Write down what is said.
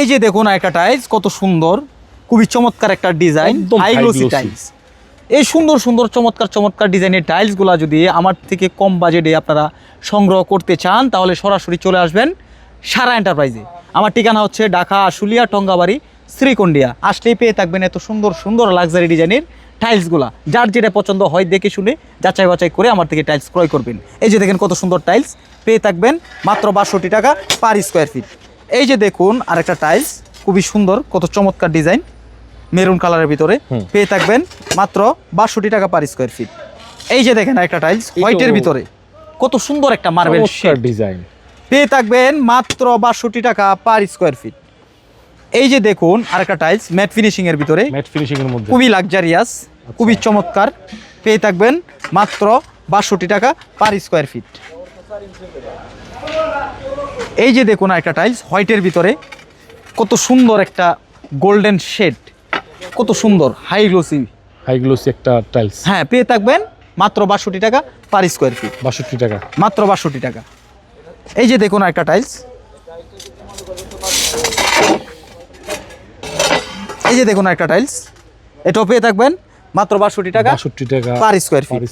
এই যে দেখুন একটা টাইলস কত সুন্দর খুবই চমৎকার একটা ডিজাইন একদম high high glossy glossy। Tiles এই সুন্দর সুন্দর চমৎকার চমৎকার ডিজাইনের টাইলসগুলো যদি আমার থেকে কম বাজেটে আপনারা সংগ্রহ করতে চান তাহলে সরাসরি চলে আসবেন সারা এন্টারপ্রাইজে আমার ঠিকানা হচ্ছে ঢাকা আশুলিয়া টঙ্গাবাড়ি শ্রীকন্ডিয়া আসলেই পেয়ে থাকবেন এত সুন্দর সুন্দর লাক্সারি ডিজাইনের টাইলসগুলা যার যেটা পছন্দ হয় দেখে শুনে যাচাই বাছাই করে আমার থেকে টাইলস ক্রয় করবেন। এই যে দেখেন কত সুন্দর টাইলস পেয়ে থাকবেন মাত্র বাষট্টি টাকা পার স্কোয়ার ফিট এই যে দেখুন আরেকটা টাইলস খুবই সুন্দর কত চমৎকার ডিজাইন মেরুন কালারের ভিতরে। পেয়ে থাকবেন মাত্র বাষট্টি টাকা পার স্কোয়ার ফিট এই যে দেখেন একটা টাইলস হোয়াইটের ভিতরে। কত সুন্দর একটা মার্বেল ডিজাইন পেয়ে থাকবেন মাত্র বাষট্টি টাকা পার স্কোয়ার ফিট এই যে দেখুন আরেকটা টাইলস ম্যাট ফিনিশিং এর ভিতরে। ম্যাট ফিনিশিং এর মধ্যে। খুবই লাক্সারিয়াস খুবই চমৎকার। পেয়ে থাকবেন মাত্র বাষট্টি টাকা পার স্কোয়ার ফিট এই যে দেখুন একটা টাইলস হোয়াইটের ভিতরে কত সুন্দর একটা গোল্ডেন শেড কত সুন্দর হাই গ্লোসি হাই গ্লোসি একটা টাইলস হ্যাঁ পেয়ে থাকবেন মাত্র বাষট্টি টাকা পার স্কোয়ার ফিট বাষট্টি টাকা। মাত্র বাষট্টি টাকা। এই যে দেখুন একটা টাইলস এই যে দেখুন একটা টাইলস এটাও পেয়ে থাকবেন মাত্র বাষট্টি টাকা বাষট্টি টাকা পার স্কোয়ার ফিট